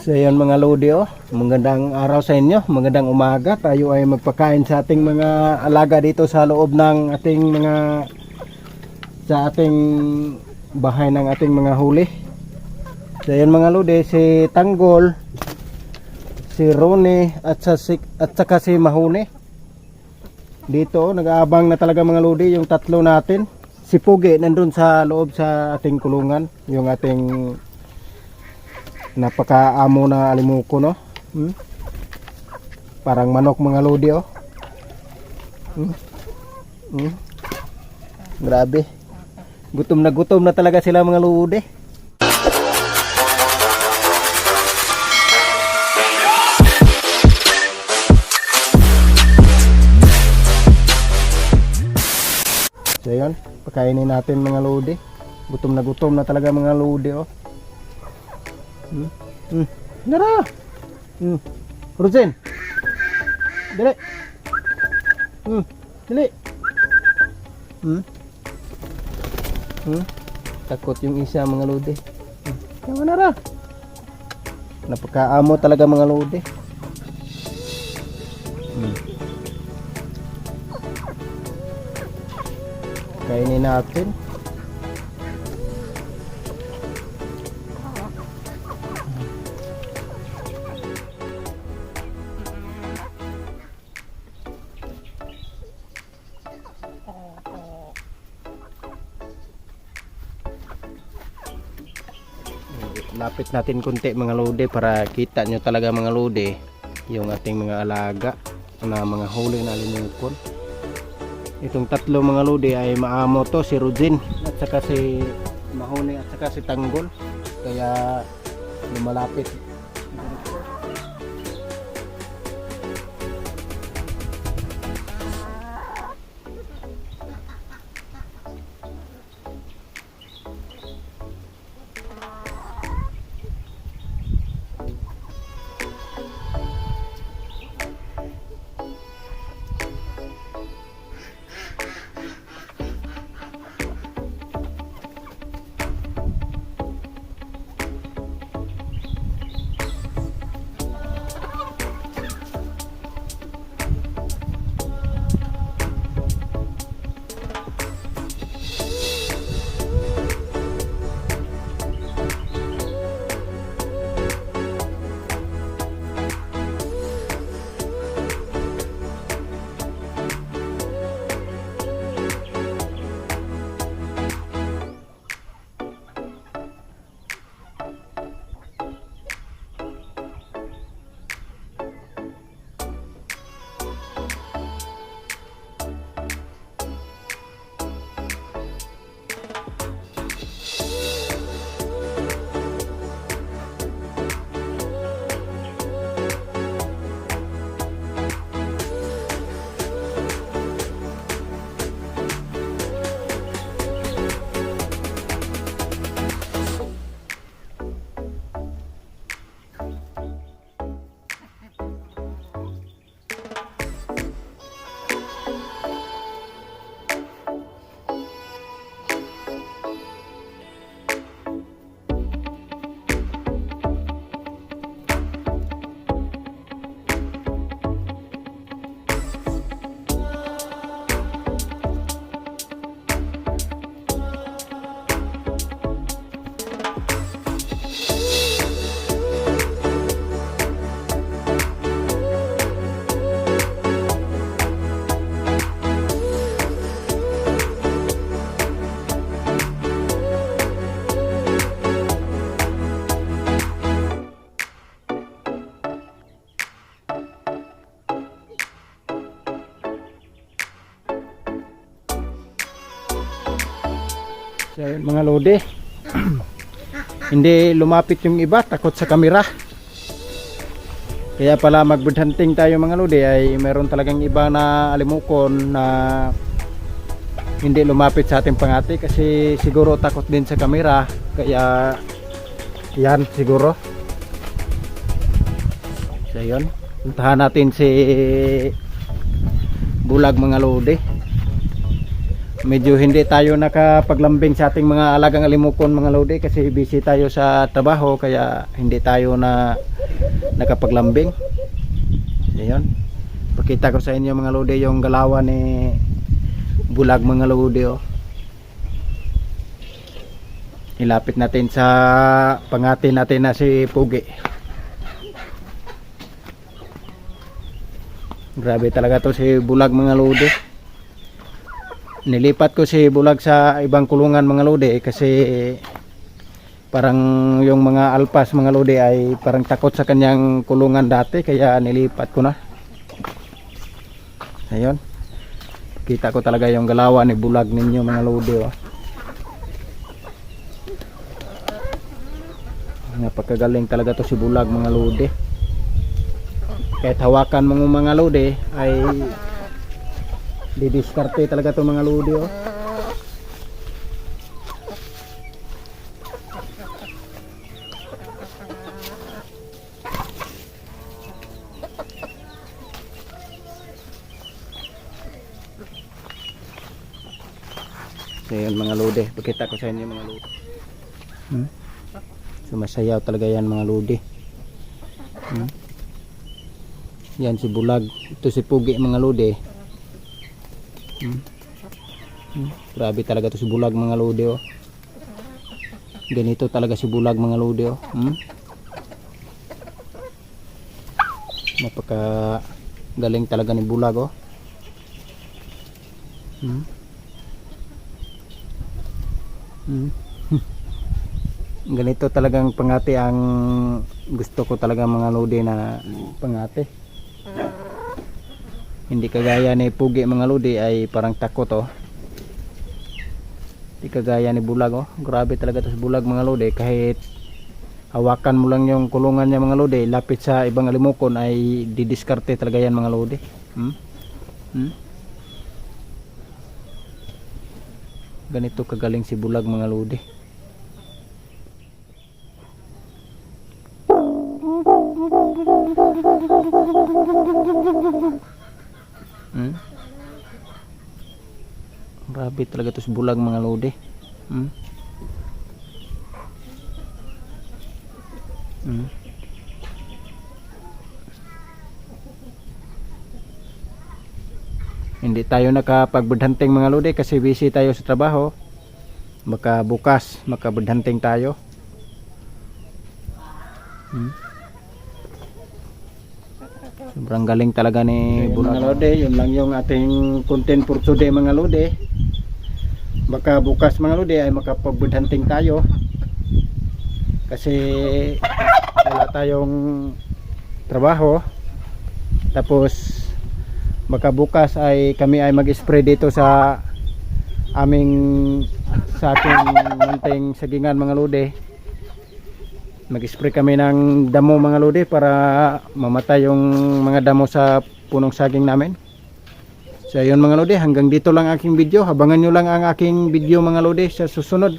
So yan mga lodi oh, magandang araw sa inyo, magandang umaga. Tayo ay magpakain sa ating mga alaga dito sa loob ng ating mga sa ating bahay ng ating mga huli. So yan mga lodi, si Tanggol, si Rone at sa si, at saka si Mahone. Dito oh, nag-aabang na talaga mga lodi yung tatlo natin. Si Pugi nandun sa loob sa ating kulungan, yung ating napakaamo na alimuko no? Hmm? parang manok mga lodi oh. Hmm? Hmm? grabe. Gutom na gutom na talaga sila mga lodi. So yun. Pakainin natin mga lodi. Gutom na gutom na talaga mga lodi oh Hmm. Hmm. Nara. Hmm. Rosen. Dali. Hmm. Dali. Hmm. Hmm. Takot yung isa mga lodi. Hmm. Yawa nara. Napakaamo talaga mga lodi. Hmm. Kainin natin. Lapit natin kunti mga lode para kita nyo talaga mga lode yung ating mga alaga na mga huli na limukon. Itong tatlo mga lode ay maamo to si Rudin at saka si Mahuni at saka si Tanggol. Kaya lumalapit So, mga lodi. Hindi lumapit yung iba, takot sa kamera. Kaya pala mag-bird hunting tayo mga lodi ay meron talagang iba na alimukon na hindi lumapit sa ating pangati kasi siguro takot din sa kamera. Kaya yan siguro. So yun. Puntahan natin si Bulag mga lodi. Medyo hindi tayo nakapaglambing sa ating mga alagang alimukon mga lodi kasi busy tayo sa trabaho kaya hindi tayo na nakapaglambing. Ayun. Pakita ko sa inyo mga lodi yung galawan ni bulag mga lodi oh. ilapit natin sa pangati natin na si Pugi. Grabe talaga to si bulag mga lodi nilipat ko si bulag sa ibang kulungan mga lodi kasi parang yung mga alpas mga lodi ay parang takot sa kanyang kulungan dati kaya nilipat ko na. Ayun. Kita ko talaga yung galawan ni bulag ninyo mga lodi oh. napakagaling talaga to si bulag mga lodi. Kahit hawakan ng mga lodi ay didiskarte talaga to mga lodi oh. So yun mga lodi, pakita ko sa inyo mga lodi. Hmm? Sumasayaw talaga yan mga lodi. Hmm? Yan si Bulag. Ito si Pugi mga lodi. Hmm? Grabe talaga to si Bulag mga lodi oh. Ganito talaga si Bulag mga lodi oh. Hmm? Napaka galing talaga ni Bulag oh. Hmm? Hmm. Ganito talagang pangati ang gusto ko talaga mga lodi na pangati. Hindi kagaya ni Pugi mga lodi ay parang takot oh. Hindi kagaya ni Bulag oh. Grabe talaga to si Bulag mga lodi kahit hawakan mo lang yung kulungan niya mga lodi lapit sa ibang alimukon ay didiskarte talaga yan mga lodi. Hmm? Hmm? ganito kagaling si bulag mga lodi hmm? grabe talaga to si bulag mga lodi hmm? Hmm? hindi tayo nakapagbudhanting mga lodi kasi busy tayo sa trabaho baka bukas makabudhanting tayo hmm. Sobrang galing talaga ni mga lodi yun lang yung ating content for today mga lodi baka bukas mga lodi ay makapagbudhanting tayo. Kasi wala tayong trabaho. Tapos baka bukas ay kami ay mag-spray dito sa aming sa ating munting sagingan mga lodi mag-spray kami ng damo mga lodi para mamatay yung mga damo sa punong saging namin. So yun mga lodi hanggang dito lang aking video. Habangan nyo lang ang aking video mga lodi sa susunod